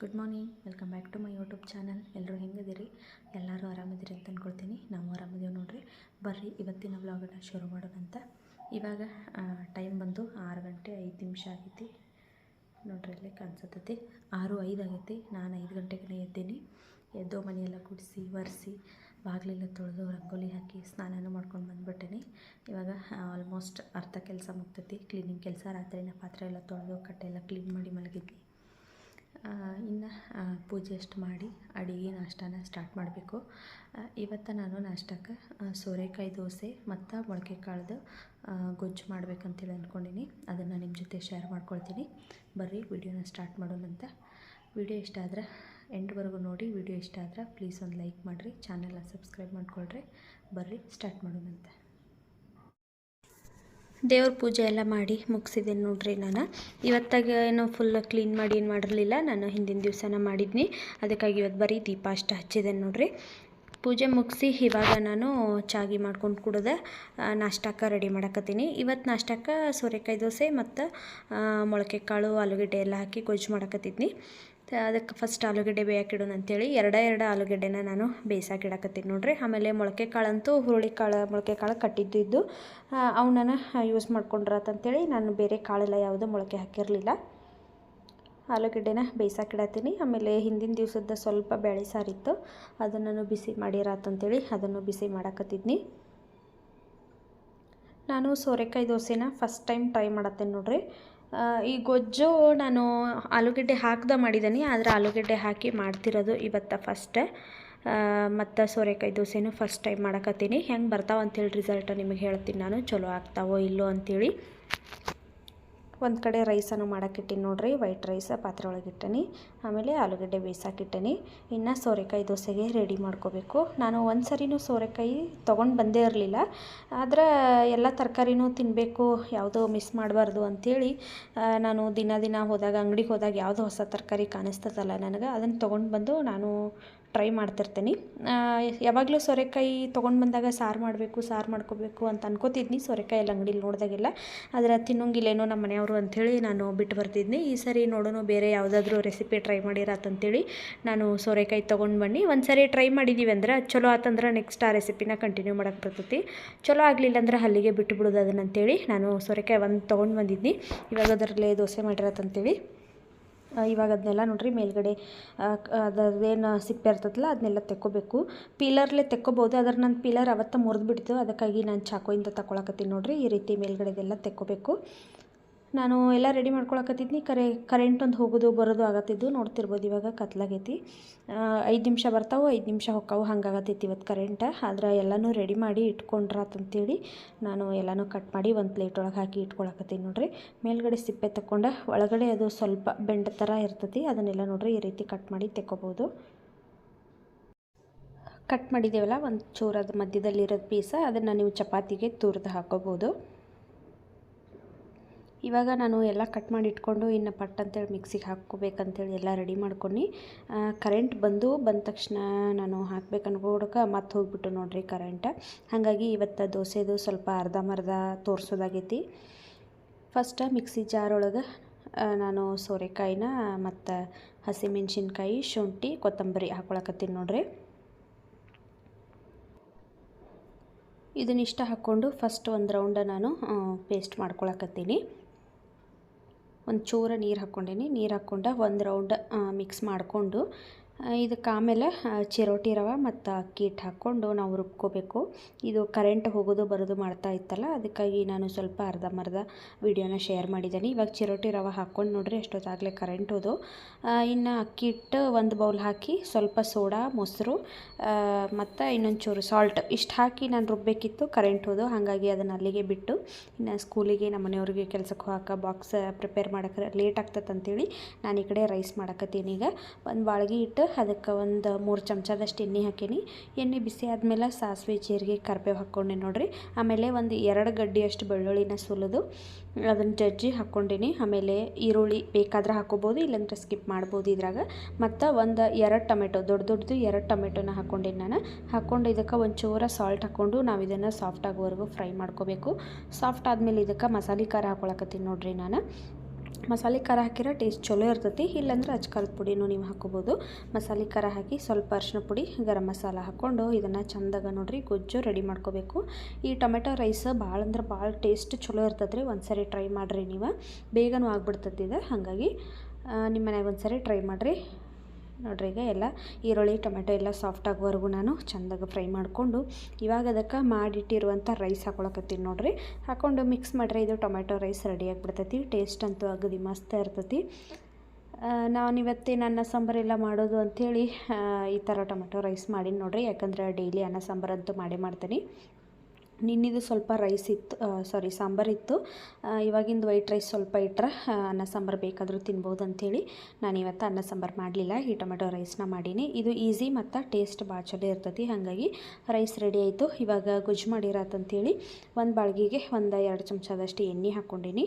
Good morning welcome back to my YouTube channel ಎಲ್ಲರೂ ಹೆಂಗಿದ್ದೀರಿ? ಎಲ್ಲರೂ ಆರಾಮಿದ್ದೀರಿ ಅಂತ ಅಂದ್ಕೊಳ್ತೀನಿ ನಾವು ಆರಾಮಿದ್ದೀವಿ ನೋಡ್ರಿ. ಬರ್ರಿ, ಇವತ್ತಿನ ವ್ಲಾಗನ್ನು ಶುರು ಮಾಡೋದಂತ ಇವಾಗ ಟೈಮ್ ಬಂದು ಆರು ಗಂಟೆ ಐದು ನಿಮಿಷ ಆಗೈತಿ. ನೋಡ್ರಿ, ಇಲ್ಲಿ ಕಾಣಿಸತ್ತೈತಿ ಆರು ಐದು ಆಗೈತಿ. ನಾನು ಐದು ಗಂಟೆಗೆ ಎದ್ದೀನಿ. ಎದ್ದು ಮನೆಯೆಲ್ಲ ಕುಡಿಸಿ ಒರೆಸಿ, ಬಾಗಿಲೆಲ್ಲ ತೊಳೆದು, ರಂಗೋಲಿ ಹಾಕಿ ಸ್ನಾನನೂ ಮಾಡ್ಕೊಂಡು ಬಂದುಬಿಟ್ಟೇನಿ. ಇವಾಗ ಆಲ್ಮೋಸ್ಟ್ ಅರ್ಧ ಕೆಲಸ ಮುಗ್ತೈತಿ. ಕ್ಲೀನಿಂಗ್ ಕೆಲಸ, ರಾತ್ರಿನ ಪಾತ್ರೆ ಎಲ್ಲ ತೊಳೆದು ಕಟ್ಟೆ ಎಲ್ಲ ಕ್ಲೀನ್ ಮಾಡಿ ಮಲಗಿದ್ವಿ. ಇನ್ನು ಪೂಜೆ ಅಷ್ಟು ಮಾಡಿ ಅಡುಗೆ, ನಾಷ್ಟಾನ ಸ್ಟಾರ್ಟ್ ಮಾಡಬೇಕು. ಇವತ್ತು ನಾನು ನಾಷ್ಟಕ್ಕೆ ಸೋರೆಕಾಯಿ ದೋಸೆ ಮತ್ತು ಮೊಳಕೆ ಕಾಳ್ದು ಗೊಜ್ಜು ಮಾಡ್ಬೇಕಂತೇಳಿ ಅಂದ್ಕೊಂಡೀನಿ ಅದನ್ನು ನಿಮ್ಮ ಜೊತೆ ಶೇರ್ ಮಾಡ್ಕೊಳ್ತೀನಿ. ಬರ್ರಿ, ವಿಡಿಯೋನ ಸ್ಟಾರ್ಟ್ ಮಾಡೋಣಂತ ವಿಡಿಯೋ ಇಷ್ಟ ಆದ್ರೆ ಎಂಡ್ವರೆಗೂ ನೋಡಿ, ವಿಡಿಯೋ ಇಷ್ಟ ಆದ್ರೆ ಪ್ಲೀಸ್ ಒಂದು ಲೈಕ್ ಮಾಡಿರಿ. ಚಾನಲ್ನ ಸಬ್ಸ್ಕ್ರೈಬ್ ಮಾಡ್ಕೊಳ್ರಿ. ಬರ್ರಿ ಸ್ಟಾರ್ಟ್ ಮಾಡೋಣಂತ ದೇವ್ರ ಪೂಜೆ ಎಲ್ಲ ಮಾಡಿ ಮುಗಿಸಿದ್ದೀನಿ ನೋಡ್ರಿ ನಾನು. ಇವತ್ತಾಗ ಏನೋ ಫುಲ್ ಕ್ಲೀನ್ ಮಾಡಿ ಏನು ಮಾಡಿರಲಿಲ್ಲ, ನಾನು ಹಿಂದಿನ ದಿವಸನ ಮಾಡಿದ್ನಿ. ಅದಕ್ಕಾಗಿ ಇವತ್ತು ಬರೀ ದೀಪ ಅಷ್ಟು ಹಚ್ಚಿದ್ದೇನೆ ನೋಡ್ರಿ. ಪೂಜೆ ಮುಗಿಸಿ ಇವಾಗ ನಾನು ಚಾಗಿ ಮಾಡ್ಕೊಂಡು ಕುಡ್ದೆ ನಾಷ್ಟಕ್ಕೆ ರೆಡಿ ಮಾಡಕತ್ತೀನಿ. ಇವತ್ತು ನಾಷ್ಟಕ್ಕೆ ಸೋರೆಕಾಯಿ ದೋಸೆ ಮತ್ತು ಮೊಳಕೆ ಕಾಳು ಆಲೂಗಡ್ಡೆ ಎಲ್ಲ ಹಾಕಿ ಗೊಜ್ಜು ಮಾಡಕತ್ತಿದ್ನಿ. ಅದಕ್ಕೆ ಫಸ್ಟ್ ಆಲೂಗಡ್ಡೆ ಬೇಯಕ್ಕಿಡೋಣ ಅಂತೇಳಿ ಎರಡ ಎರಡು ಆಲೂಗಡ್ಡೆನ ನಾನು ಬೇಯಿಸಾಕಿಡಕತ್ತೀನಿ ನೋಡಿರಿ. ಆಮೇಲೆ ಮೊಳಕೆ ಕಾಳಂತೂ ಹುರುಳಿ ಕಾಳು ಮೊಳಕೆ ಕಾಳು ಕಟ್ಟಿದ್ದು ಅವನ್ನ ಯೂಸ್ ಮಾಡ್ಕೊಂಡ್ರತ್ತಂತೇಳಿ ನಾನು ಬೇರೆ ಕಾಳೆಲ್ಲ ಯಾವುದೂ ಮೊಳಕೆ ಹಾಕಿರಲಿಲ್ಲ. ಆಲೂಗಡ್ಡೆನ ಬೇಯಿಸಾಕಿಡತ್ತೀನಿ ಆಮೇಲೆ ಹಿಂದಿನ ದಿವಸದ ಸ್ವಲ್ಪ ಬೇಳೆ ಸಾರಿತ್ತು. ಅದನ್ನು ಬಿಸಿ ಮಾಡಿರತ್ತಂತೇಳಿ ಅದನ್ನು ಬಿಸಿ ಮಾಡಕತ್ತಿದ್ನಿ. ನಾನು ಸೋರೆಕಾಯಿ ದೋಸೆನ ಫಸ್ಟ್ ಟೈಮ್ ಟ್ರೈ ಮಾಡತ್ತೇನೆ ನೋಡ್ರಿ. ಈ ಗೊಜ್ಜು ನಾನು ಆಲೂಗಡ್ಡೆ ಹಾಕ್ದ ಮಾಡಿದ್ದೀನಿ ಆದರೆ ಆಲೂಗಡ್ಡೆ ಹಾಕಿ ಮಾಡ್ತಿರೋದು ಇವತ್ತ ಫಸ್ಟೇ ಮತ್ತು ಸೋರೆಕಾಯಿ ದೋಸೆನೂ ಫಸ್ಟ್ ಟೈಮ್ ಮಾಡಕತ್ತೀನಿ. ಹೆಂಗೆ ಬರ್ತಾವಂತೇಳಿ ರಿಸಲ್ಟ್ ನಿಮಗೆ ಹೇಳ್ತೀನಿ ನಾನು. ಚಲೋ ಆಗ್ತಾವೋ ಇಲ್ಲೋ ಅಂಥೇಳಿ ಒಂದು ಕಡೆ ರೈಸನ್ನು ಮಾಡೋಕ್ಕಿಟ್ಟಿನಿ ನೋಡಿರಿ ವೈಟ್ ರೈಸ್ ಪಾತ್ರೆ ಒಳಗೆ ಇಟ್ಟನಿ, ಆಮೇಲೆ ಆಲೂಗಡ್ಡೆ ಬೇಯಿಸಾಕಿಟ್ಟನಿ ಇನ್ನು ಸೋರೆಕಾಯಿ ದೋಸೆಗೆ ರೆಡಿ ಮಾಡ್ಕೋಬೇಕು. ನಾನು ಒಂದು ಸರಿನೂ ಸೋರೆಕಾಯಿ ತೊಗೊಂಡು ಬಂದೇ ಇರಲಿಲ್ಲ. ಆದ್ರೆ ಎಲ್ಲ ತರಕಾರಿನೂ ತಿನ್ನಬೇಕು ಯಾವುದೋ ಮಿಸ್ ಮಾಡಬಾರ್ದು ಅಂಥೇಳಿ ನಾನು ದಿನ ದಿನ ಹೋದಾಗ, ಅಂಗಡಿಗೆ ಹೋದಾಗ ಯಾವುದೋ ಹೊಸ ತರಕಾರಿ ಕಾಣಿಸ್ತದಲ್ಲ ನನಗೆ ಅದನ್ನು ತೊಗೊಂಡು ಬಂದು ನಾನು ಟ್ರೈ ಮಾಡ್ತಿರ್ತೀನಿ. ಯಾವಾಗಲೂ ಸೋರೆಕಾಯಿ ತೊಗೊಂಡು ಬಂದಾಗ ಸಾರು ಮಾಡಬೇಕು, ಸಾರು ಮಾಡ್ಕೋಬೇಕು ಅಂತ ಅನ್ಕೋತಿದ್ನಿ. ಸೋರೆಕಾಯಿ ಎಲ್ಲ ಅಂಗಡಿಲಿ ನೋಡಿದಾಗೆಲ್ಲ. ಆದರೆ ತಿನ್ನೋಂಗಿಲ್ಲೇನೋ ನಮ್ಮ ಮನೆಯವರು ಅಂಥೇಳಿ ನಾನು ಬಿಟ್ಟು ಬರ್ತಿದ್ನಿ ಈ ಸರಿ ನೋಡೋಣ ಬೇರೆ ಯಾವುದಾದ್ರೂ ರೆಸಿಪಿ ಟ್ರೈ ಮಾಡಿರತ್ತಂತೇಳಿ ನಾನು ಸೋರೆಕಾಯಿ ತೊಗೊಂಡು ಬನ್ನಿ. ಒಂದು ಸರಿ ಟ್ರೈ ಮಾಡಿದ್ದೀವಿ ಅಂದ್ರೆ ಚಲೋ ಆತಂದ್ರೆ ನೆಕ್ಸ್ಟ್ ಆ ರೆಸಿಪಿನ ಕಂಟಿನ್ಯೂ ಮಾಡೋಕ್ಕೆ ಬರ್ತೈತಿ. ಚಲೋ ಆಗಲಿಲ್ಲ ಅಂದ್ರೆ ಅಲ್ಲಿಗೆ ಬಿಟ್ಟು ಬಿಡೋದು ಅದನ್ನಂತೇಳಿ ನಾನು ಸೋರೆಕಾಯಿ ಒಂದು ತೊಗೊಂಡು ಬಂದಿದ್ನಿ. ಇವಾಗ ಅದರಲ್ಲೇ ದೋಸೆ ಮಾಡಿರತ್ತಂತೇಳಿ ಇವಾಗ ಅದನ್ನೆಲ್ಲ ನೋಡ್ರಿ ಮೇಲ್ಗಡೆ ಅದೇನು ಸಿಪ್ಪೆ ಇರ್ತದಲ್ಲ ಅದನ್ನೆಲ್ಲ ತೆಕ್ಕೋಬೇಕು. ಪೀಲರ್ಲೆ ತೆಕ್ಕೋಬೋದು, ಆದ್ರೆ ನನ್ನ ಪೀಲರ್ ಅವತ್ತ ಮುರಿದ್ಬಿಡ್ತು. ಅದಕ್ಕಾಗಿ ನಾನು ಚಾಕೋಯಿಂದ ತಗೊಳಕತ್ತೀನಿ ನೋಡ್ರಿ, ಈ ರೀತಿ ಮೇಲ್ಗಡೆದೆಲ್ಲ ತೆಕ್ಕೋಬೇಕು. ನಾನು ಎಲ್ಲ ರೆಡಿ ಮಾಡ್ಕೊಳಕತ್ತಿದ್ನಿ. ಕರೆ ಕರೆಂಟ್ ಒಂದು ಹೋಗೋದು ಬರೋದು ಆಗತ್ತಿದ್ದು ನೋಡ್ತಿರ್ಬೋದು ಇವಾಗ ಕತ್ಲಾಗೈತಿ. ಐದು ನಿಮಿಷ ಬರ್ತಾವೆ, ಐದು ನಿಮಿಷ ಹೊಕ್ಕಾವು ಹಂಗಾಗತ್ತೈತಿ ಇವತ್ತು ಕರೆಂಟ್ ಆದ್ರೆ ಎಲ್ಲನೂ ರೆಡಿ ಮಾಡಿ ಇಟ್ಕೊಂಡ್ರಾತಂತೇಳಿ ನಾನು ಎಲ್ಲನೂ ಕಟ್ ಮಾಡಿ ಒಂದು ಪ್ಲೇಟ್ ಒಳಗೆ ಹಾಕಿ ಇಟ್ಕೊಳಕತ್ತೀನಿ ನೋಡ್ರಿ. ಮೇಲ್ಗಡೆ ಸಿಪ್ಪೆ ತಕ್ಕೊಂಡು, ಒಳಗಡೆ ಅದು ಸ್ವಲ್ಪ ಬೆಂಡ ಥರ ಇರ್ತೈತಿ. ಅದನ್ನೆಲ್ಲ ನೋಡ್ರಿ ಈ ರೀತಿ ಕಟ್ ಮಾಡಿ ತೆಕ್ಕೋಬೋದು. ಕಟ್ ಮಾಡಿದ್ದೇವಲ್ಲ ಒಂದು ಚೂರದ ಮಧ್ಯದಲ್ಲಿರೋದು ಪೀಸ ಅದನ್ನು ನೀವು ಚಪಾತಿಗೆ ತುರಿದು ಹಾಕೋಬೋದು. ಇವಾಗ ನಾನು ಎಲ್ಲ ಕಟ್ ಮಾಡಿ ಇಟ್ಕೊಂಡು ಇನ್ನು ಪಟ್ ಅಂತೇಳಿ ಮಿಕ್ಸಿಗೆ ಹಾಕ್ಕೋಬೇಕಂತೇಳಿ ಎಲ್ಲ ರೆಡಿ ಮಾಡ್ಕೊಂಡು. ಕರೆಂಟ್ ಬಂದು ಬಂದ ತಕ್ಷಣ ನಾನು ಹಾಕ್ಬೇಕು ಅನ್ಕೊಡಕ್ಕೆ ಮತ್ತೆ ಹೋಗ್ಬಿಟ್ಟು ನೋಡ್ರಿ ಕರೆಂಟ್ ಹಾಗಾಗಿ ಇವತ್ತು ದೋಸೆದು ಸ್ವಲ್ಪ ಅರ್ಧಂಬರ್ಧ ತೋರಿಸೋದಾಗೈತಿ. ಫಸ್ಟ ಮಿಕ್ಸಿ ಜಾರ್ ಒಳಗೆ ನಾನು ಸೋರೆಕಾಯಿನ ಮತ್ತು ಹಸಿಮೆಣ್ಸಿನ್ಕಾಯಿ, ಶುಂಠಿ, ಕೊತ್ತಂಬರಿ ಹಾಕ್ಕೊಳಕತ್ತೀನಿ ನೋಡ್ರಿ. ಇದನ್ನಿಷ್ಟ ಹಾಕ್ಕೊಂಡು ಫಸ್ಟ್ ಒಂದು ರೌಂಡ ನಾನು ಪೇಸ್ಟ್ ಮಾಡ್ಕೊಳಕತ್ತೀನಿ. ಒಂದು ಚೂರ ನೀರು ಹಾಕ್ಕೊಂಡೇನಿ. ನೀರು ಹಾಕ್ಕೊಂಡು ಒಂದು ರೌಂಡ್ ಮಿಕ್ಸ್ ಮಾಡಿಕೊಂಡು ಇದಕ್ಕೆ ಆಮೇಲೆ ಚಿರೋಟಿ ರವೆ ಮತ್ತು ಅಕ್ಕಿ ಹಿಟ್ಟು ಹಾಕ್ಕೊಂಡು ನಾವು ರುಬ್ಕೋಬೇಕು. ಇದು ಕರೆಂಟ್ ಹೋಗೋದು ಬರೋದು ಮಾಡ್ತಾ ಇತ್ತಲ್ಲ, ಅದಕ್ಕಾಗಿ ನಾನು ಸ್ವಲ್ಪ ಅರ್ಧಂಬರ್ಧ ವಿಡಿಯೋನ ಶೇರ್ ಮಾಡಿದ್ದೀನಿ. ಇವಾಗ ಚಿರೋಟಿ ರವೆ ಹಾಕ್ಕೊಂಡು ನೋಡ್ರಿ ಎಷ್ಟೊತ್ತಾಗಲೇ ಕರೆಂಟ್ ಹೋದು. ಇನ್ನು ಅಕ್ಕಿ ಹಿಟ್ಟು ಒಂದು ಬೌಲ್ ಹಾಕಿ ಸ್ವಲ್ಪ ಸೋಡಾ, ಮೊಸರು ಮತ್ತು ಇನ್ನೊಂದು ಚೂರು ಸಾಲ್ಟ್ ಇಷ್ಟು ಹಾಕಿ ನಾನು ರುಬ್ಬೇಕಿತ್ತು ಕರೆಂಟ್ ಹೋದು. ಹಾಗಾಗಿ ಅದನ್ನು ಅಲ್ಲಿಗೆ ಬಿಟ್ಟು, ಇನ್ನು ಸ್ಕೂಲಿಗೆ ನಮ್ಮ ಮನೆಯವ್ರಿಗೆ ಕೆಲಸಕ್ಕೆ ಹೋಗಕ್ಕೆ ಬಾಕ್ಸ್ ಪ್ರಿಪೇರ್ ಮಾಡೋಕೆ ಲೇಟ್ ಆಗ್ತದೆ ಅಂತೇಳಿ ನಾನು ಈ ಕಡೆ ರೈಸ್ ಮಾಡಕತ್ತೀನಿ ಈಗ. ಒಂದು ಬಾಳ್ಗೆ ಇಟ್ಟು ಅದಕ್ಕೆ ಒಂದು ಮೂರು ಚಮಚದಷ್ಟು ಎಣ್ಣೆ ಹಾಕೀನಿ. ಎಣ್ಣೆ ಬಿಸಿ ಆದಮೇಲೆ ಸಾಸಿವೆ, ಜೀರಿಗೆ, ಕರ್ಬೇವು ಹಾಕ್ಕೊಂಡೆ ನೋಡಿರಿ. ಆಮೇಲೆ ಒಂದು ಎರಡು ಗಡ್ಡಿಯಷ್ಟು ಬೆಳ್ಳುಳ್ಳಿನ ಸುಲಿದು ಅದನ್ನು ಜಜ್ಜಿ ಹಾಕ್ಕೊಂಡಿನಿ ಆಮೇಲೆ ಈರುಳ್ಳಿ ಬೇಕಾದ್ರೆ ಹಾಕೋಬೋದು, ಇಲ್ಲಾಂದ್ರೆ ಸ್ಕಿಪ್ ಮಾಡ್ಬೋದು ಇದ್ರಾಗ. ಮತ್ತು ಒಂದು ಎರಡು ಟೊಮೆಟೊ, ದೊಡ್ಡ ದೊಡ್ಡದು ಎರಡು ಟೊಮೆಟೊನ ಹಾಕ್ಕೊಂಡೀನಿ ನಾನು. ಹಾಕ್ಕೊಂಡು ಇದಕ್ಕೆ ಒಂದು ಚೂರ ಸಾಲ್ಟ್ ಹಾಕ್ಕೊಂಡು ನಾವು ಇದನ್ನು ಸಾಫ್ಟ್ ಆಗೋವರೆಗೂ ಫ್ರೈ ಮಾಡ್ಕೋಬೇಕು. ಸಾಫ್ಟ್ ಆದಮೇಲೆ ಇದಕ್ಕೆ ಮಸಾಲೆ ಖಾರ ಹಾಕೊಳಕತ್ತೀನಿ ನೋಡಿರಿ ನಾನು. ಮಸಾಲೆ ಖಾರ ಹಾಕಿರೋ ಟೇಸ್ಟ್ ಚಲೋ ಇರ್ತೈತಿ. ಇಲ್ಲಾಂದ್ರೆ ಅಚ್ಕಲ್ ಪುಡಿನೂ ನೀವು ಹಾಕೋಬೋದು. ಮಸಾಲೆ ಖಾರ ಹಾಕಿ ಸ್ವಲ್ಪ ಅರಿಶಿನ ಪುಡಿ, ಗರಂ ಮಸಾಲ ಹಾಕ್ಕೊಂಡು ಇದನ್ನು ಚಂದಾಗ ನೋಡ್ರಿ, ಗೊಜ್ಜು ರೆಡಿ ಮಾಡ್ಕೋಬೇಕು. ಈ ಟೊಮೆಟೊ ರೈಸ್ ಭಾಳ ಅಂದ್ರೆ ಭಾಳ ಟೇಸ್ಟ್ ಚಲೋ ಇರ್ತದೆ ರೀ ಒಂದು ಸರಿ ಟ್ರೈ ಮಾಡಿರಿ ನೀವು. ಬೇಗನೂ ಆಗ್ಬಿಡ್ತದೆ ಇದು. ಹಾಗಾಗಿ ನಿಮ್ಮ ಮನ್ಯಾಗ ಒಂದು ಸರಿ ಟ್ರೈ ಮಾಡಿರಿ. ನೋಡ್ರಿ ಈಗ ಎಲ್ಲ ಈರುಳ್ಳಿ, ಟೊಮೆಟೊ ಎಲ್ಲ ಸಾಫ್ಟ್ ಆಗೋವರೆಗೂ ನಾನು ಚೆಂದಾಗಿ ಫ್ರೈ ಮಾಡಿಕೊಂಡು ಇವಾಗ ಅದಕ್ಕೆ ಮಾಡಿಟ್ಟಿರುವಂಥ ರೈಸ್ ಹಾಕೊಳಕತ್ತೀನಿ ನೋಡ್ರಿ. ಹಾಕ್ಕೊಂಡು ಮಿಕ್ಸ್ ಮಾಡಿರಿ ಇದು ಟೊಮೆಟೊ ರೈಸ್ ರೆಡಿ ಆಗಿಬಿಡ್ತೈತಿ ಟೇಸ್ಟ್ ಅಂತೂ ಅಗದಿ ಮಸ್ತ್ ಇರ್ತೈತಿ. ನಾನು ಇವತ್ತೇನು ಅನ್ನ ಸಾಂಬಾರೆಲ್ಲ ಮಾಡೋದು ಅಂಥೇಳಿ ಈ ಥರ ಟೊಮೆಟೊ ರೈಸ್ ಮಾಡೀನಿ ನೋಡ್ರಿ, ಯಾಕಂದ್ರೆ ಡೈಲಿ ಅನ್ನ ಸಾಂಬಾರಂತೂ ಮಾಡೇ ಮಾಡ್ತೀನಿ. ನಿನ್ನಿದು ಸ್ವಲ್ಪ ರೈಸ್ ಇತ್ತು ಸಾರಿ ಸಾಂಬಾರಿತ್ತು ಇವಾಗಿಂದು ವೈಟ್ ರೈಸ್ ಸ್ವಲ್ಪ ಇಟ್ಟರೆ ಅನ್ನ ಸಾಂಬಾರು ಬೇಕಾದರೂ ತಿನ್ಬೋದು ಅಂಥೇಳಿ ನಾನು ಇವತ್ತು ಅನ್ನ ಸಾಂಬಾರು ಮಾಡಲಿಲ್ಲ. ಈ ಟೊಮೆಟೊ ರೈಸ್ನ ಮಾಡೀನಿ. ಇದು ಈಸಿ ಮತ್ತು ಟೇಸ್ಟ್ ಭಾಳ ಚಲೋ ಇರ್ತೈತಿ. ಹಾಗಾಗಿ ರೈಸ್ ರೆಡಿ ಆಯಿತು. ಇವಾಗ ಗೊಜ್ಜು ಮಾಡಿರತ್ತಂಥೇಳಿ ಒಂದು ಬಾಳ್ಗಿಗೆ ಒಂದು ಎರಡು ಚಮಚದಷ್ಟು ಎಣ್ಣೆ ಹಾಕ್ಕೊಂಡೀನಿ.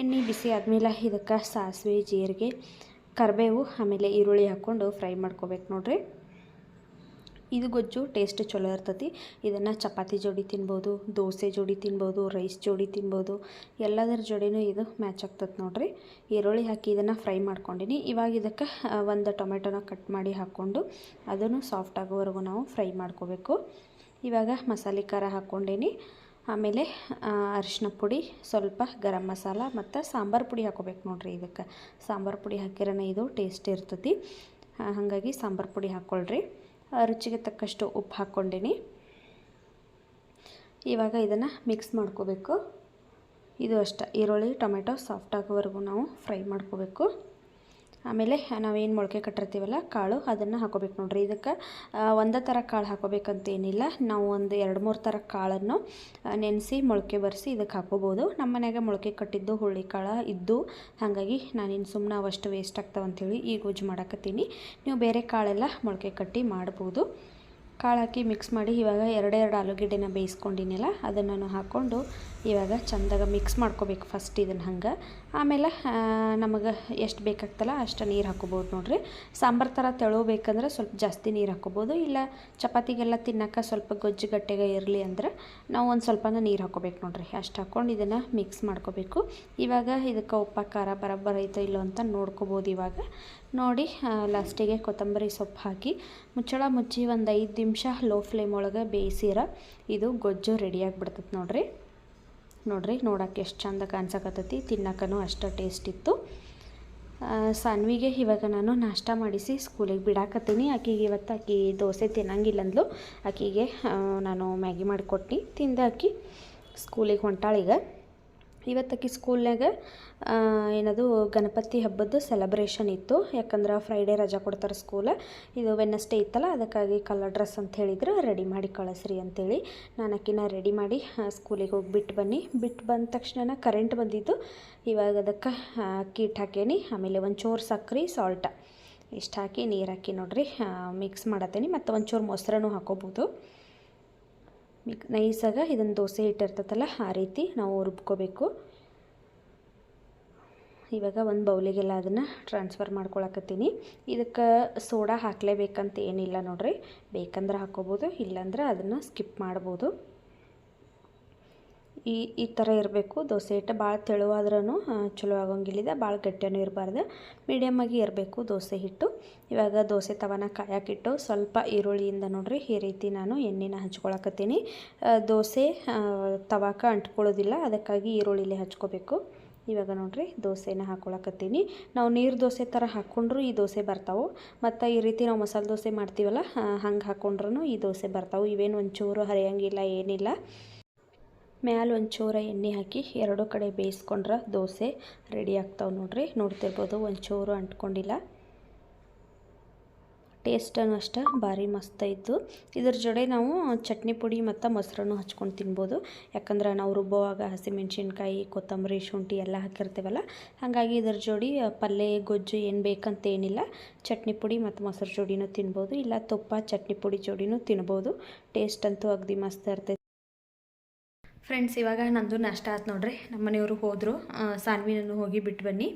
ಎಣ್ಣೆ ಬಿಸಿ ಆದಮೇಲೆ ಇದಕ್ಕೆ ಸಾಸಿವೆ, ಜೀರಿಗೆ, ಕರಿಬೇವು, ಆಮೇಲೆ ಈರುಳ್ಳಿ ಹಾಕ್ಕೊಂಡು ಫ್ರೈ ಮಾಡ್ಕೋಬೇಕು ನೋಡಿರಿ. ಇದು ಗೊಜ್ಜು ಟೇಸ್ಟ್ ಚಲೋ ಇರ್ತೈತಿ. ಇದನ್ನು ಚಪಾತಿ ಜೋಡಿ ತಿನ್ಬೋದು, ದೋಸೆ ಜೋಡಿ ತಿನ್ಬೋದು ರೈಸ್ ಜೋಡಿ ತಿನ್ಬೋದು, ಎಲ್ಲದರ ಜೋಡಿನೂ ಇದು ಮ್ಯಾಚ್ ಆಗ್ತದೆ ನೋಡಿರಿ. ಈರುಳ್ಳಿ ಹಾಕಿ ಇದನ್ನು ಫ್ರೈ ಮಾಡ್ಕೊಂಡಿನಿ. ಇವಾಗ ಇದಕ್ಕೆ ಒಂದು ಟೊಮೆಟೊನ ಕಟ್ ಮಾಡಿ ಹಾಕ್ಕೊಂಡು ಅದನ್ನು ಸಾಫ್ಟ್ ಆಗೋವರೆಗೂ ನಾವು ಫ್ರೈ ಮಾಡ್ಕೋಬೇಕು. ಇವಾಗ ಮಸಾಲೆ ಖಾರ ಹಾಕ್ಕೊಂಡೇನಿ. ಆಮೇಲೆ ಅರಿಶಿನ ಪುಡಿ, ಸ್ವಲ್ಪ ಗರಂ ಮಸಾಲ ಮತ್ತು ಸಾಂಬಾರು ಪುಡಿ ಹಾಕೋಬೇಕು ನೋಡಿರಿ ಇದಕ್ಕೆ. ಸಾಂಬಾರು ಪುಡಿ ಹಾಕಿರೋಣ ಇದು ಟೇಸ್ಟ್ ಇರ್ತೈತಿ. ಹಾಗಾಗಿ ಸಾಂಬಾರು ಪುಡಿ ಹಾಕ್ಕೊಳ್ರಿ ರುಚಿಗೆ ತಕ್ಕಷ್ಟು ಉಪ್ಪು ಹಾಕ್ಕೊಂಡಿನಿ. ಇವಾಗ ಇದನ್ನು ಮಿಕ್ಸ್ ಮಾಡ್ಕೋಬೇಕು. ಇದು ಅಷ್ಟೇ, ಈರುಳ್ಳಿ, ಟೊಮೆಟೊ ಸಾಫ್ಟ್ ಆಗೋವರೆಗೂ ನಾವು ಫ್ರೈ ಮಾಡ್ಕೋಬೇಕು. ಆಮೇಲೆ ನಾವೇನು ಮೊಳಕೆ ಕಟ್ಟಿರ್ತೀವಲ್ಲ ಕಾಳು, ಅದನ್ನು ಹಾಕೋಬೇಕು ನೋಡಿರಿ. ಇದಕ್ಕೆ ಒಂದೇ ಥರ ಕಾಳು ಹಾಕೋಬೇಕಂತೇನಿಲ್ಲ. ನಾವು ಒಂದು ಎರಡು ಮೂರು ಥರ ಕಾಳನ್ನು ನೆನೆಸಿ ಮೊಳಕೆ ಬರೆಸಿ ಇದಕ್ಕೆ ಹಾಕೋಬೋದು. ನಮ್ಮ ಮನೆಯಾಗ ಮೊಳಕೆ ಕಟ್ಟಿದ್ದು ಹುಳ್ಳಿ ಕಾಳು ಇದ್ದು, ಹಾಗಾಗಿ ನಾನಿನ್ನು ಸುಮ್ಮನೆ ಅವಷ್ಟು ವೇಸ್ಟ್ ಆಗ್ತಾವಂಥೇಳಿ ಈ ಗೊಜ್ಜು ಮಾಡಕತ್ತೀನಿ. ನೀವು ಬೇರೆ ಕಾಳೆಲ್ಲ ಮೊಳಕೆ ಕಟ್ಟಿ ಮಾಡ್ಬೋದು. ಕಾಳು ಹಾಕಿ ಮಿಕ್ಸ್ ಮಾಡಿ ಇವಾಗ ಎರಡೆರಡು ಆಲೂಗೆಡ್ಡೆನ ಬೇಯಿಸ್ಕೊಂಡಿನಲ್ಲ, ಅದನ್ನು ನಾನು ಹಾಕ್ಕೊಂಡು ಇವಾಗ ಚಂದಾಗ ಮಿಕ್ಸ್ ಮಾಡ್ಕೋಬೇಕು ಫಸ್ಟ್ ಇದನ್ನು ಹಂಗೆ. ಆಮೇಲೆ ನಮಗೆ ಎಷ್ಟು ಬೇಕಾಗ್ತಲ್ಲ ಅಷ್ಟು ನೀರು ಹಾಕೋಬೋದು ನೋಡಿರಿ. ಸಾಂಬಾರು ಥರ ತೆಳೋಬೇಕಂದ್ರೆ ಸ್ವಲ್ಪ ಜಾಸ್ತಿ ನೀರು ಹಾಕೋಬೋದು. ಇಲ್ಲ ಚಪಾತಿಗೆಲ್ಲ ತಿನ್ನೋಕೆ ಸ್ವಲ್ಪ ಗೊಜ್ಜು ಗಟ್ಟೆಗೆ ಇರಲಿ ಅಂದ್ರೆ ನಾವು ಒಂದು ಸ್ವಲ್ಪನ ನೀರು ಹಾಕೋಬೇಕು ನೋಡಿರಿ. ಅಷ್ಟು ಹಾಕ್ಕೊಂಡು ಇದನ್ನು ಮಿಕ್ಸ್ ಮಾಡ್ಕೋಬೇಕು. ಇವಾಗ ಇದಕ್ಕೆ ಉಪ್ಪು, ಖಾರ ಬರೋಬ್ಬರ ಐತೋ ಇಲ್ಲೋ ಅಂತ ನೋಡ್ಕೋಬೋದು ಇವಾಗ. ನೋಡಿ ಲಾಸ್ಟಿಗೆ ಕೊತ್ತಂಬರಿ ಸೊಪ್ಪು ಹಾಕಿ ಮುಚ್ಚಳ ಮುಚ್ಚಿ ಒಂದು ಐದು ನಿಮಿಷ ಲೋ ಫ್ಲೇಮ್ ಒಳಗೆ ಬೇಯಿಸಿರ. ಇದು ಗೊಜ್ಜು ರೆಡಿ ಆಗಿಬಿಡ್ತದೆ ನೋಡಿರಿ. ನೋಡ್ರಿ, ನೋಡಕ್ಕೆ ಎಷ್ಟು ಚಂದ ಕಾಣಿಸಕತ್ತೈತಿ. ತಿನ್ನಕ್ಕೂ ಅಷ್ಟು ಟೇಸ್ಟ್ ಇತ್ತು. ಸಾನ್ವಿಗೆ ಇವಾಗ ನಾನು ನಾಷ್ಟ ಮಾಡಿಸಿ ಸ್ಕೂಲಿಗೆ ಬಿಡಾಕತ್ತೀನಿ. ಆಕಿಗೆ ಇವತ್ತು ಆಕಿ ದೋಸೆ ತಿನ್ನಂಗಿಲ್ಲ ಅಂದ್ಲು ಆಕಿಗೆ ನಾನು ಮ್ಯಾಗಿ ಮಾಡಿಕೊಟ್ಟು ತಿಂದ ಆಕಿ ಸ್ಕೂಲಿಗೆ ಹೊಂಟಾಳೀಗ. ಇವತ್ತಕ್ಕೆ ಸ್ಕೂಲ್ನಾಗ ಏನದು ಗಣಪತಿ ಹಬ್ಬದ್ದು ಸೆಲೆಬ್ರೇಷನ್ ಇತ್ತು. ಯಾಕಂದ್ರೆ ಫ್ರೈಡೇ ರಜಾ ಕೊಡ್ತಾರೆ ಸ್ಕೂಲ ಇದು ವೆನ್ನಸ್ಡೇ ಇತ್ತಲ್ಲ, ಅದಕ್ಕಾಗಿ ಕಲರ್ ಡ್ರೆಸ್ ಅಂತ ಹೇಳಿದ್ರು. ರೆಡಿ ಮಾಡಿ ಕಳಿಸ್ರಿ ಅಂತೇಳಿ ನಾನು ಅಕ್ಕಿನ ರೆಡಿ ಮಾಡಿ ಸ್ಕೂಲಿಗೆ ಹೋಗಿ ಬಿಟ್ಟು ಬನ್ನಿ. ಬಿಟ್ಟು ಬಂದ ತಕ್ಷಣ ಕರೆಂಟ್ ಬಂದಿದ್ದು. ಇವಾಗ ಅದಕ್ಕೆ ಅಕ್ಕಿ ಇಟ್ಟು ಹಾಕೇನಿ. ಆಮೇಲೆ ಒಂಚೂರು ಸಕ್ರೆ ಸಾಲ್ಟ ಇಷ್ಟು ಹಾಕಿ ನೀರು ಹಾಕಿ ನೋಡ್ರಿ ಮಿಕ್ಸ್ ಮಾಡತ್ತೇನೆ ಮತ್ತು ಒಂಚೂರು ಮೊಸರನ್ನು ಹಾಕೋಬೋದು. ಮಿಕ್ ನೈಸಾಗ ಇದನ್ನು ದೋಸೆ ಹಿಟ್ಟಿರ್ತೈತಲ್ಲ ಆ ರೀತಿ ನಾವು ರುಬ್ಕೋಬೇಕು. ಇವಾಗ ಒಂದು ಬೌಲಿಗೆಲ್ಲ ಅದನ್ನು ಟ್ರಾನ್ಸ್ಫರ್ ಮಾಡ್ಕೊಳಕತ್ತೀನಿ. ಇದಕ್ಕೆ ಸೋಡಾ ಹಾಕಲೇಬೇಕಂತ ಏನಿಲ್ಲ ನೋಡ್ರಿ. ಬೇಕಂದ್ರೆ ಹಾಕೋಬೋದು, ಇಲ್ಲಾಂದ್ರೆ ಅದನ್ನು ಸ್ಕಿಪ್ ಮಾಡ್ಬೋದು. ಈ ಈ ಥರ ಇರಬೇಕು. ದೋಸೆ ಹಿಟ್ಟು ಭಾಳ ತೆಳುವಾದ್ರೂ ಚಲೋ ಆಗೋಂಗಿಲ್ಲಿದೆ. ಭಾಳ ಗಟ್ಟಿಯೂ ಇರಬಾರ್ದು. ಮೀಡಿಯಮ್ಮಾಗಿ ಇರಬೇಕು ದೋಸೆ ಹಿಟ್ಟು. ಇವಾಗ ದೋಸೆ ತವನ ಕಾಯಕ್ಕಿಟ್ಟು ಸ್ವಲ್ಪ ಈರುಳ್ಳಿಯಿಂದ ನೋಡಿರಿ, ಈ ರೀತಿ ನಾನು ಎಣ್ಣೆನ ಹಚ್ಕೊಳಕತ್ತೀನಿ. ದೋಸೆ ತವಾಕ ಅಂಟ್ಕೊಳ್ಳೋದಿಲ್ಲ. ಅದಕ್ಕಾಗಿ ಈರುಳ್ಳಿಲಿ ಹಚ್ಕೋಬೇಕು. ಇವಾಗ ನೋಡಿರಿ, ದೋಸೆನ ಹಾಕ್ಕೊಳಕತ್ತೀನಿ ನಾವು ನೀರು ದೋಸೆ ಥರ ಹಾಕ್ಕೊಂಡ್ರು ಈ ದೋಸೆ ಬರ್ತಾವೆ. ಮತ್ತು ಈ ರೀತಿ ನಾವು ಮಸಾಲೆ ದೋಸೆ ಮಾಡ್ತೀವಲ್ಲ ಹಂಗೆ ಹಾಕ್ಕೊಂಡ್ರೂ ಈ ದೋಸೆ ಬರ್ತಾವೆ. ಇವೇನು ಒಂಚೂರು ಹರಿಯಂಗಿಲ್ಲ, ಏನಿಲ್ಲ. ಮ್ಯಾಲೆ ಒಂಚೂರ ಎಣ್ಣೆ ಹಾಕಿ ಎರಡು ಕಡೆ ಬೇಯಿಸ್ಕೊಂಡ್ರೆ ದೋಸೆ ರೆಡಿ ಆಗ್ತಾವೆ ನೋಡ್ರಿ. ನೋಡ್ತಿರ್ಬೋದು ಒಂಚೂರು ಅಂಟ್ಕೊಂಡಿಲ್ಲ. ಟೇಸ್ಟನ್ನು ಅಷ್ಟೇ ಭಾರಿ ಮಸ್ತ್ ಇದ್ದು ಇದ್ರ ಜೊತೆ ನಾವು ಚಟ್ನಿ ಪುಡಿ ಮತ್ತು ಮೊಸರನ್ನು ಹಚ್ಕೊಂಡು ತಿನ್ಬೋದು. ಯಾಕಂದ್ರೆ ನಾವು ರುಬ್ಬುವಾಗ ಹಸಿಮೆಣ್ಸಿನ್ಕಾಯಿ, ಕೊತ್ತಂಬರಿ, ಶುಂಠಿ ಎಲ್ಲ ಹಾಕಿರ್ತೀವಲ್ಲ, ಹಾಗಾಗಿ ಇದ್ರ ಜೋಡಿ ಪಲ್ಯ ಗೊಜ್ಜು ಏನು ಬೇಕಂತ ಏನಿಲ್ಲ ಚಟ್ನಿ ಪುಡಿ ಮತ್ತು ಮೊಸರು ಜೋಡಿನೂ ತಿನ್ಬೋದು. ಇಲ್ಲ ತುಪ್ಪ, ಚಟ್ನಿ ಪುಡಿ ಜೋಡಿನೂ ತಿನ್ಬೋದು. ಟೇಸ್ಟ್ ಅಂತೂ ಅಗದಿ ಮಸ್ತ್ ಇರ್ತೈತೆ. ಫ್ರೆಂಡ್ಸ್ ಇವಾಗ ನಂದು ನಾಷ್ಟ ಆಯ್ತು ನೋಡ್ರಿ. ನಮ್ಮ ಮನೆಯವರು ಹೋದರು. ಸಾನ್ವಿನನ್ನು ಹೋಗಿ ಬಿಟ್ಟು ಬನ್ನಿ.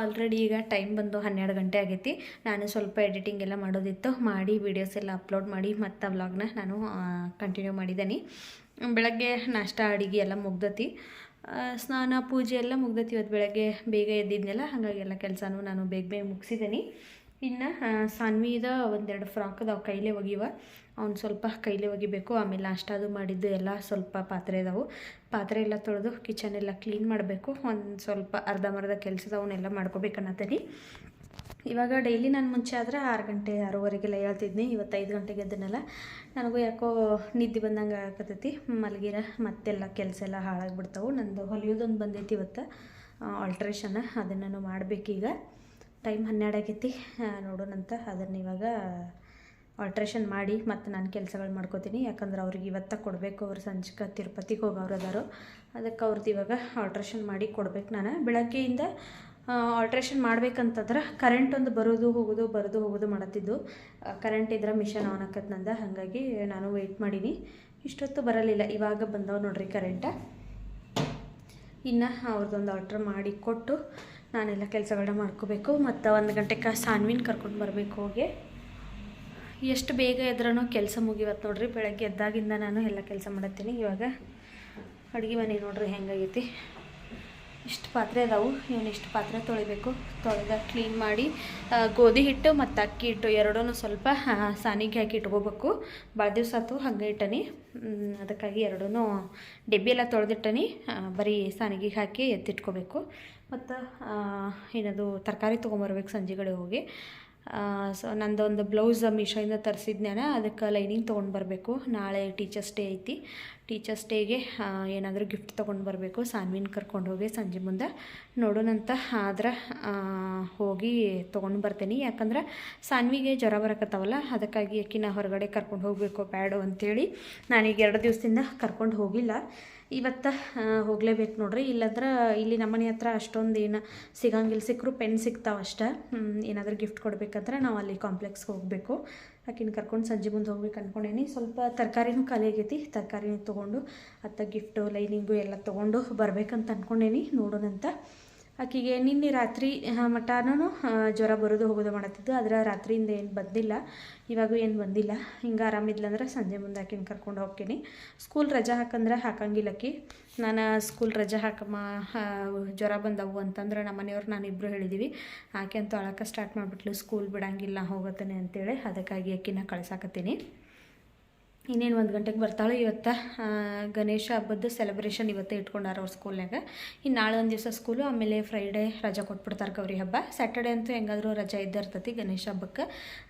ಆಲ್ರೆಡಿ ಈಗ ಟೈಮ್ ಬಂದು ಹನ್ನೆರಡು ಗಂಟೆ ಆಗೈತಿ. ನಾನು ಸ್ವಲ್ಪ ಎಡಿಟಿಂಗ್ ಎಲ್ಲ ಮಾಡೋದಿತ್ತು. ಮಾಡಿ ವೀಡಿಯೋಸ್ ಎಲ್ಲ ಅಪ್ಲೋಡ್ ಮಾಡಿ ಮತ್ತು ವ್ಲಾಗ್ನ ನಾನು ಕಂಟಿನ್ಯೂ ಮಾಡಿದ್ದೀನಿ ಬೆಳಗ್ಗೆ ನಾಷ್ಟ, ಅಡುಗೆ ಎಲ್ಲ ಮುಗ್ದತಿ. ಸ್ನಾನ, ಪೂಜೆ ಎಲ್ಲ ಮುಗ್ದತಿ. ಇವತ್ತು ಬೆಳಗ್ಗೆ ಬೇಗ ಎದ್ದಿದ್ನೆಲ್ಲ, ಹಾಗಾಗಿ ಎಲ್ಲ ಕೆಲಸನೂ ನಾನು ಬೇಗ ಬೇಗ ಮುಗಿಸಿದ್ದೀನಿ ಇನ್ನು ಸಾನ್ವಿದ ಒಂದೆರಡು ಫ್ರಾಕ್ ಅದಾವೆ, ಕೈಲೇ ಒಗೆಯುವ ಅವ್ನು ಸ್ವಲ್ಪ ಕೈಲೇ ಒಗಿಬೇಕು, ಆಮೇಲೆ ನಾಷ್ಟ ಅದು ಮಾಡಿದ್ದು ಎಲ್ಲ ಸ್ವಲ್ಪ ಪಾತ್ರೆ ಇದಾವೆ ಪಾತ್ರೆ ಎಲ್ಲ ತೊಳೆದು ಕಿಚನ್ ಎಲ್ಲ ಕ್ಲೀನ್ ಮಾಡಬೇಕು. ಒಂದು ಸ್ವಲ್ಪ ಅರ್ಧಂಬರ್ಧ ಕೆಲಸದವನ್ನೆಲ್ಲ ಮಾಡ್ಕೋಬೇಕನ್ನತ್ತೀನಿ ಇವಾಗ ಡೈಲಿ ನಾನು ಮುಂಚೆ ಆದರೆ ಆರು ಗಂಟೆ, ಆರೂವರೆಗೆಲ್ಲ ಹೇಳ್ತಿದ್ನಿ. ಇವತ್ತು ಐದು ಗಂಟೆಗೆ ಅದನ್ನೆಲ್ಲ ನನಗೂ ಯಾಕೋ ನಿದ್ದೆ ಬಂದಂಗೆ ಆಗತೈತಿ ಮಲಗಿರ, ಮತ್ತೆಲ್ಲ ಕೆಲಸ ಎಲ್ಲ ಹಾಳಾಗ್ಬಿಡ್ತಾವೆ. ನಂದು ಹೊಲಿಯೋದೊಂದು ಬಂದೈತಿ ಇವತ್ತು ಆಲ್ಟ್ರೇಷನ್ ಅದನ್ನು ನಾನು ಮಾಡಬೇಕೀಗ. ಟೈಮ್ ಹನ್ನೆರಡು ಆಗೈತಿ. ನೋಡೋಣಂತ ಅದನ್ನು ಇವಾಗ ಆಲ್ಟ್ರೇಷನ್ ಮಾಡಿ ಮತ್ತು ನಾನು ಕೆಲಸಗಳು ಮಾಡ್ಕೋತೀನಿ. ಯಾಕಂದ್ರೆ ಅವ್ರಿಗೆ ಇವತ್ತ ಕೊಡಬೇಕು ಅವ್ರು ಸಂಜೆಗೆ ತಿರುಪತಿಗೆ ಹೋಗೋರು ಅದಾರು. ಅದಕ್ಕೆ ಅವ್ರದ್ದು ಇವಾಗ ಆಲ್ಟ್ರೇಷನ್ ಮಾಡಿ ಕೊಡ್ಬೇಕು ನಾನು. ಬೆಳಗ್ಗೆಯಿಂದ ಆಲ್ಟ್ರೇಷನ್ ಮಾಡ್ಬೇಕಂತಂದ್ರೆ ಕರೆಂಟ್ ಒಂದು ಬರೋದು ಹೋಗೋದು ಬರೋದು ಹೋಗೋದು ಮಾಡತ್ತಿದ್ದು. ಕರೆಂಟ್ ಇದ್ರೆ ಮಿಷನ್ ಆನ್ ಆಕತ್ ನಂದು. ಹಾಗಾಗಿ ನಾನು ವೆಯ್ಟ್ ಮಾಡೀನಿ. ಇಷ್ಟೊತ್ತು ಬರಲಿಲ್ಲ. ಇವಾಗ ಬಂದವು ನೋಡ್ರಿ ಕರೆಂಟ ಇನ್ನು ಅವ್ರದ್ದೊಂದು ಆರ್ಡ್ರ್ ಮಾಡಿ ಕೊಟ್ಟು ನಾನೆಲ್ಲ ಕೆಲಸಗಳನ್ನ ಮಾಡ್ಕೋಬೇಕು. ಮತ್ತು ಒಂದು ಗಂಟೆಗೆ ಸಾನ್ವಿನ ಕರ್ಕೊಂಡು ಬರಬೇಕು ಹೋಗಿ. ಎಷ್ಟು ಬೇಗ ಎದ್ರೂ ಕೆಲಸ ಮುಗಿವತ್ತು ನೋಡ್ರಿ. ಬೆಳಗ್ಗೆ ಎದ್ದಾಗಿಂದ ನಾನು ಎಲ್ಲ ಕೆಲಸ ಮಾಡತ್ತೀನಿ. ಇವಾಗ ಅಡುಗೆ ಮನೆ ನೋಡ್ರಿ ಹೆಂಗಾಗೈತಿ ಇಷ್ಟು ಪಾತ್ರೆ ಅದಾವು, ಇವನು ಇಷ್ಟು ಪಾತ್ರೆ ತೊಳಿಬೇಕು. ತೊಳೆದ ಕ್ಲೀನ್ ಮಾಡಿ ಗೋಧಿ ಹಿಟ್ಟು ಮತ್ತು ಅಕ್ಕಿ ಹಿಟ್ಟು ಎರಡೂ ಸ್ವಲ್ಪ ಸಾನಿಗೆ ಹಾಕಿ ಇಟ್ಕೋಬೇಕು. ಭಾಳ ದಿವಸ ಆತು ಹಂಗೆ ಇಟ್ಟನಿ. ಅದಕ್ಕಾಗಿ ಎರಡೂ ಡಬ್ಬಿ ಎಲ್ಲ ತೊಳೆದಿಟ್ಟನಿ. ಬರೀ ಸಾನಿಗೆಗೆ ಹಾಕಿ ಎತ್ತಿಟ್ಕೋಬೇಕು. ಮತ್ತು ಏನದು ತರಕಾರಿ ತೊಗೊಂಬರ್ಬೇಕು ಸಂಜೆಗಡೆ ಹೋಗಿ. ಸೊ, ನಂದೊಂದು ಬ್ಲೌಸ್ ಮೀಶೋಯಿಂದ ತರಿಸಿದ್ನೇನ ಅದಕ್ಕೆ ಲೈನಿಂಗ್ ತೊಗೊಂಡು ಬರಬೇಕು. ನಾಳೆ ಟೀಚರ್ಸ್ ಡೇ ಐತಿ. ಟೀಚರ್ಸ್ ಡೇಗೆ ಏನಾದರೂ ಗಿಫ್ಟ್ ತೊಗೊಂಡು ಬರಬೇಕು. ಸಾನ್ವಿನ ಕರ್ಕೊಂಡು ಹೋಗಿ ಸಂಜೆ ಮುಂದೆ ನೋಡೋಣಂತ ಆದ್ರೆ ಹೋಗಿ ತೊಗೊಂಡು ಬರ್ತೀನಿ. ಯಾಕಂದ್ರೆ ಸಾನ್ವಿಗೆ ಜ್ವರ ಬರಕತ್ತಾವಲ್ಲ, ಅದಕ್ಕಾಗಿ ಅಕ್ಕಿನ ಹೊರಗಡೆ ಕರ್ಕೊಂಡು ಹೋಗಬೇಕು, ಬ್ಯಾಡು ಅಂತೇಳಿ ನಾನೀಗ ಎರಡು ದಿವಸದಿಂದ ಕರ್ಕೊಂಡು ಹೋಗಿಲ್ಲ. ಇವತ್ತು ಹೋಗಲೇಬೇಕು ನೋಡ್ರಿ. ಇಲ್ಲಂದ್ರೆ ಇಲ್ಲಿ ನಮ್ಮನೆ ಹತ್ರ ಅಷ್ಟೊಂದು ಏನು ಸಿಗಂಗಿಲ್ಲ. ಸಿಕ್ಕರು ಪೆನ್ ಸಿಗ್ತಾವಷ್ಟೇ ಏನಾದರೂ ಗಿಫ್ಟ್ ಕೊಡಬೇಕಂದ್ರೆ ನಾವು ಅಲ್ಲಿ ಕಾಂಪ್ಲೆಕ್ಸ್ಗೆ ಹೋಗಬೇಕು. ಆಕಿನ ಕರ್ಕೊಂಡು ಸಂಜೆ ಮುಂದೆ ಹೋಗ್ಬೇಕು ಅಂದ್ಕೊಂಡೇನಿ ಸ್ವಲ್ಪ ತರಕಾರಿನೂ ಖಾಲಿ ಆಗೈತಿ. ತರಕಾರಿನೂ ತೊಗೊಂಡು, ಅತ್ತ ಗಿಫ್ಟು ಲೈನಿಂಗು ಎಲ್ಲ ತೊಗೊಂಡು ಬರಬೇಕಂತ ಅಂದ್ಕೊಂಡೇನಿ ನೋಡೋಣಂತ. ಆಕಿಗೆ ನಿನ್ನೆ ರಾತ್ರಿ ಮಟನೂ ಜ್ವರ ಬರೋದು ಹೋಗೋದು ಮಾಡತ್ತಿದ್ದು ಆದರೆ ರಾತ್ರಿಯಿಂದ ಏನು ಬಂದಿಲ್ಲ. ಇವಾಗೂ ಏನು ಬಂದಿಲ್ಲ. ಹಿಂಗೆ ಆರಾಮಿದ್ಲಂದ್ರೆ ಸಂಜೆ ಮುಂದೆ ಆಕಿನ ಕರ್ಕೊಂಡು ಹೋಗ್ತೀನಿ. ಸ್ಕೂಲ್ ರಜಾ ಹಾಕಂದ್ರೆ ಹಾಕಂಗಿಲ್ಲ ಆಕಿ. ನಾನು ಸ್ಕೂಲ್ ರಜಾ ಹಾಕಮ್ಮ ಜ್ವರ ಬಂದವು ಅಂತಂದ್ರೆ ನಮ್ಮ ಮನೆಯವ್ರು ನಾನು ಇಬ್ಬರು ಹೇಳಿದ್ದೀವಿ ಆಕೆ ಅಂತೂ ಅಳಕ್ಕೆ ಸ್ಟಾರ್ಟ್ ಮಾಡಿಬಿಟ್ಲು, ಸ್ಕೂಲ್ ಬಿಡಂಗಿಲ್ಲ ಹೋಗತ್ತೇನೆ ಅಂತೇಳಿ. ಅದಕ್ಕಾಗಿ ಆಕಿನ ಕಳ್ಸಾಕತ್ತೀನಿ. ಇನ್ನೇನು ಒಂದು ಗಂಟೆಗೆ ಬರ್ತಾಳೆ. ಇವತ್ತು ಗಣೇಶ ಹಬ್ಬದ ಸೆಲೆಬ್ರೇಷನ್ ಇವತ್ತೇ ಇಟ್ಕೊಂಡಾರ ಅವ್ರ ಸ್ಕೂಲ್ನಾಗ ಇನ್ನು ನಾಳೆ ಒಂದು ದಿವಸ ಸ್ಕೂಲು ಆಮೇಲೆ ಫ್ರೈಡೇ ರಜೆ ಕೊಟ್ಬಿಡ್ತಾರೆ ಗೌರಿ ಹಬ್ಬ. ಸ್ಯಾಟರ್ಡೆ ಅಂತೂ ಹೆಂಗಾದರೂ ರಜಾ ಇದ್ದೇ ಇರ್ತೈತಿ ಗಣೇಶ ಹಬ್ಬಕ್ಕೆ.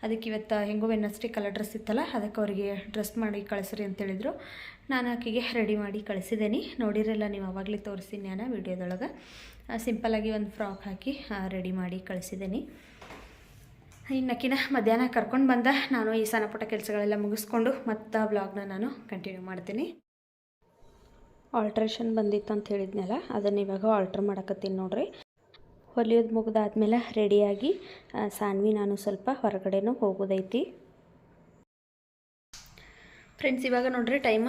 ಅದಕ್ಕೆ ಇವತ್ತು ಹೆಂಗೋ ವೆನ್ನಸ್ಟಿ ಕಲರ್ ಡ್ರೆಸ್ ಇತ್ತಲ್ಲ, ಅದಕ್ಕೆ ಅವರಿಗೆ ಡ್ರೆಸ್ ಮಾಡಿ ಕಳಿಸ್ರಿ ಅಂತೇಳಿದ್ರು ನಾನು ಆಕೆಗೆ ರೆಡಿ ಮಾಡಿ ಕಳಿಸಿದ್ದೀನಿ ನೋಡಿರಲ್ಲ, ನೀವು ಆವಾಗಲೇ ತೋರಿಸ್ತೀನಿ ನಾನು ವೀಡಿಯೋದೊಳಗೆ. ಸಿಂಪಲ್ಲಾಗಿ ಒಂದು ಫ್ರಾಕ್ ಹಾಕಿ ರೆಡಿ ಮಾಡಿ ಕಳಿಸಿದ್ದೀನಿ ಇನ್ನಕ್ಕಿನ ಮಧ್ಯಾಹ್ನ ಕರ್ಕೊಂಡು ಬಂದ, ನಾನು ಈ ಸಣ್ಣ ಪುಟ್ಟ ಕೆಲಸಗಳೆಲ್ಲ ಮುಗಿಸ್ಕೊಂಡು ಮತ್ತೆ ಬ್ಲಾಗ್ನ ನಾನು ಕಂಟಿನ್ಯೂ ಮಾಡ್ತೀನಿ. ಆಲ್ಟ್ರೇಷನ್ ಬಂದಿತ್ತು ಅಂತ ಹೇಳಿದ್ನಲ್ಲ, ಅದನ್ನು ಇವಾಗ ಆಲ್ಟ್ರ್ ಮಾಡಕತ್ತೀನಿ ನೋಡ್ರಿ. ಹೊಲಿಯೋದು ಮುಗಿದಾದ್ಮೇಲೆ ರೆಡಿಯಾಗಿ ಸಾನ್ವಿ ನಾನು ಸ್ವಲ್ಪ ಹೊರಗಡೆನೂ ಹೋಗೋದೈತಿ. ಫ್ರೆಂಡ್ಸ್ ಇವಾಗ ನೋಡ್ರಿ ಟೈಮ್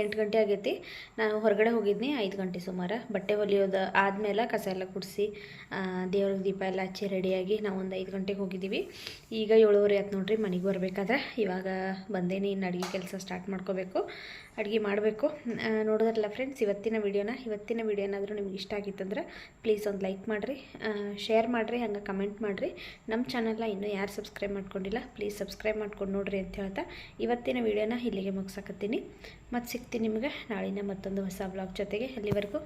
ಎಂಟು ಗಂಟೆ ಆಗೈತಿ. ನಾನು ಹೊರಗಡೆ ಹೋಗಿದ್ನಿ ಐದು ಗಂಟೆ ಸುಮಾರು. ಬಟ್ಟೆ ಹೊಲಿಯೋದು ಆದಮೇಲೆ ಕಸ ಎಲ್ಲ ಕುಡಿಸಿ ದೇವ್ರಿಗೆ ದೀಪ ಎಲ್ಲ ಹಚ್ಚಿ ರೆಡಿಯಾಗಿ ನಾವು ಒಂದು ಐದು ಗಂಟೆಗೆ ಹೋಗಿದ್ದೀವಿ ಈಗ ಏಳುವರೆ ಆಯ್ತು ನೋಡ್ರಿ, ಮನೆಗೆ ಬರಬೇಕಾದ್ರೆ. ಇವಾಗ ಬಂದೇನಿ, ಇನ್ನು ಅಡುಗೆ ಕೆಲಸ ಸ್ಟಾರ್ಟ್ ಮಾಡ್ಕೋಬೇಕು. ಅಡುಗೆ ಮಾಡಬೇಕು. ನೋಡೋದಲ್ಲ ಫ್ರೆಂಡ್ಸ್ ಇವತ್ತಿನ ವಿಡಿಯೋನ, ಇವತ್ತಿನ ವಿಡಿಯೋ ಏನಾದರೂ ನಿಮ್ಗೆ ಇಷ್ಟ ಆಗಿತ್ತಂದ್ರೆ ಪ್ಲೀಸ್ ಒಂದು ಲೈಕ್ ಮಾಡಿರಿ. ಶೇರ್ ಮಾಡಿರಿ, ಹಂಗೆ ಕಮೆಂಟ್ ಮಾಡಿರಿ. ನಮ್ಮ ಚಾನಲ್ನ ಇನ್ನೂ ಯಾರು ಸಬ್ಸ್ಕ್ರೈಬ್ ಮಾಡ್ಕೊಂಡಿಲ್ಲ ಪ್ಲೀಸ್ ಸಬ್ಸ್ಕ್ರೈಬ್ ಮಾಡ್ಕೊಂಡು ನೋಡಿರಿ ಅಂತ ಹೇಳ್ತಾ, ಇವತ್ತಿನ ವಿಡಿಯೋನ ಇಲ್ಲಿಗೆ ಮುಗಿಸಾಕತ್ತೀನಿ. ಮತ್ತು ಸಿಗ್ತೀನಿ ನಿಮಗೆ ನಾಳಿನ ಮತ್ತೊಂದು ಹೊಸ ಬ್ಲಾಗ್ ಜೊತೆಗೆ ಅಲ್ಲಿವರೆಗೂ.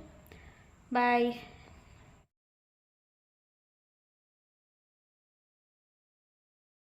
ಬಾಯ್